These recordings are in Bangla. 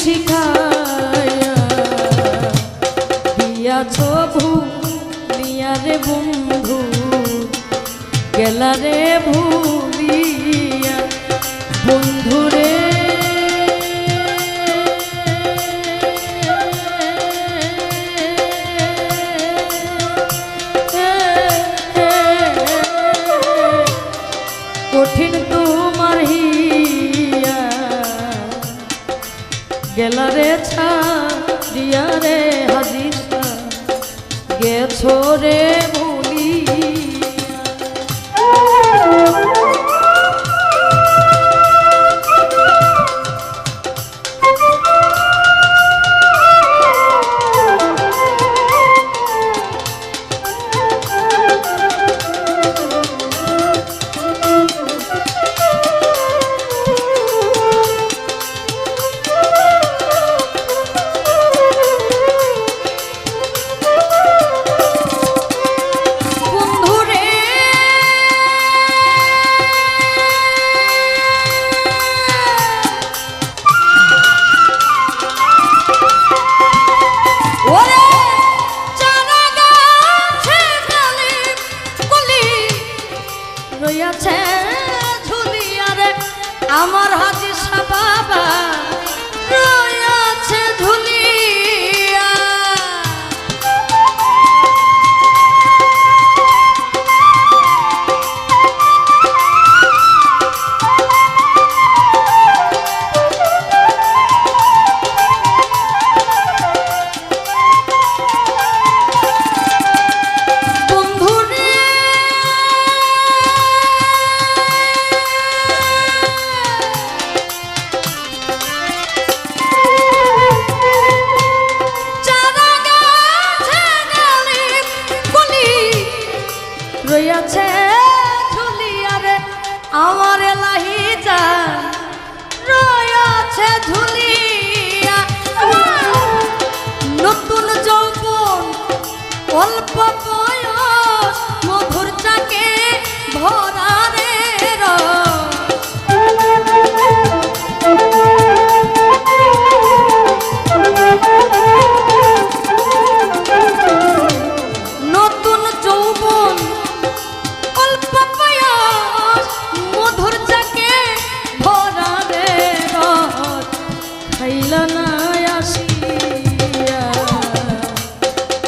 শিখায়া দিয়াছ ভুলিয়া রে বন্ধু গেলা রে গেছো রে ভুলিয়া রইয়াছে ঝুলিয়ারে আমার লাহি যা রইয়াছে ঝুলিয়া খাইল না আসিয়া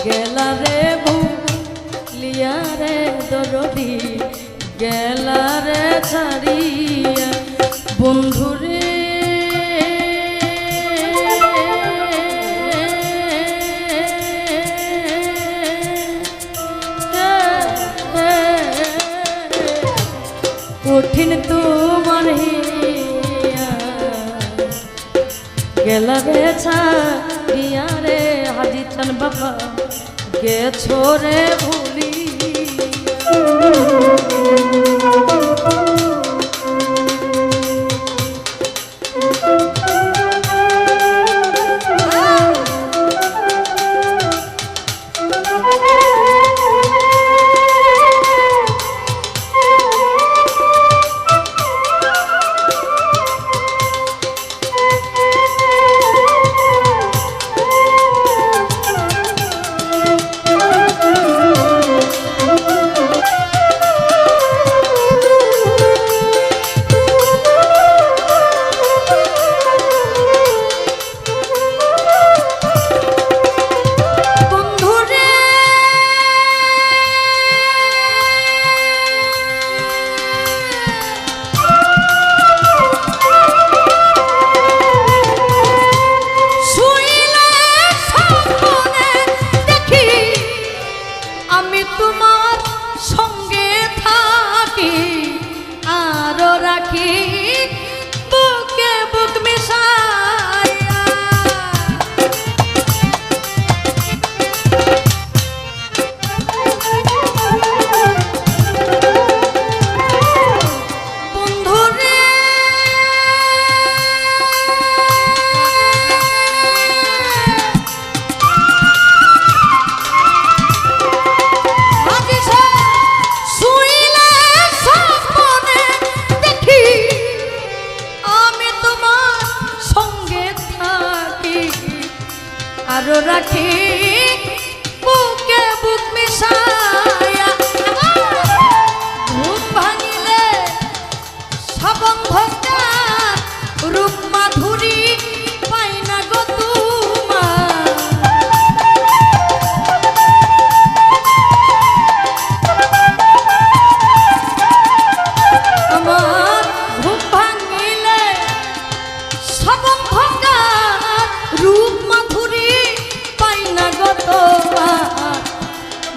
গেলা রে ভুলিয়া রে দরদি গেলা রে ছাড়িয়া। গেলা রে ছাড়িয়া রে হাজি চান বাবা গেছো ভুলি।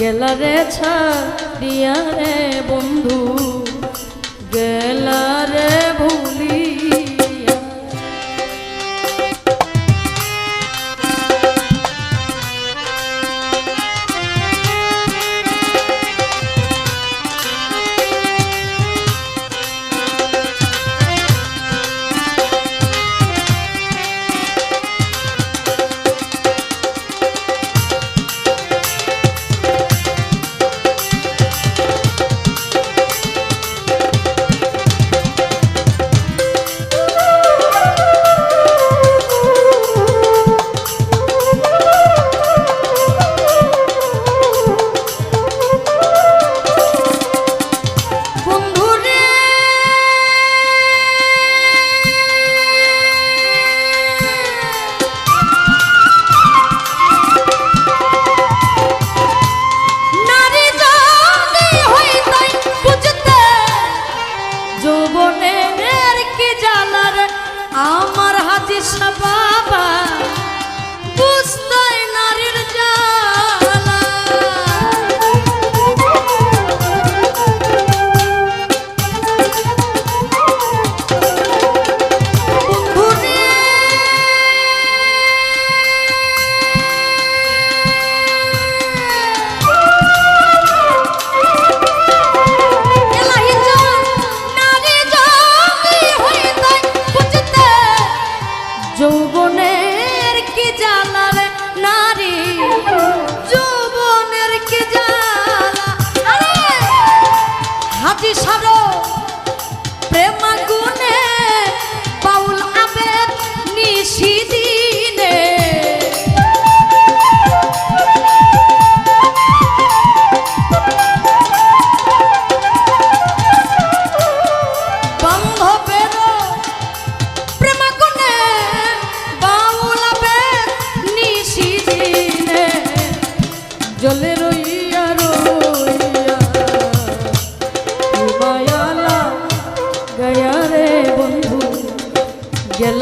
গেলারে ছাড়িয়া রে বন্ধু গেলারে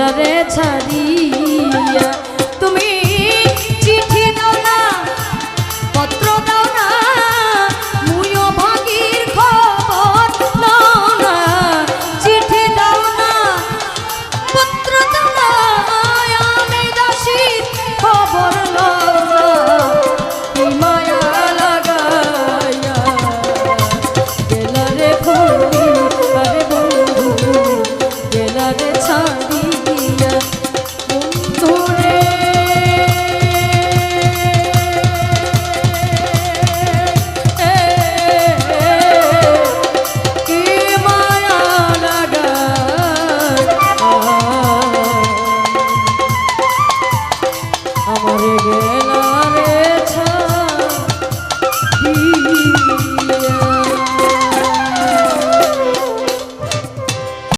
তোরারে ছাড়িয়া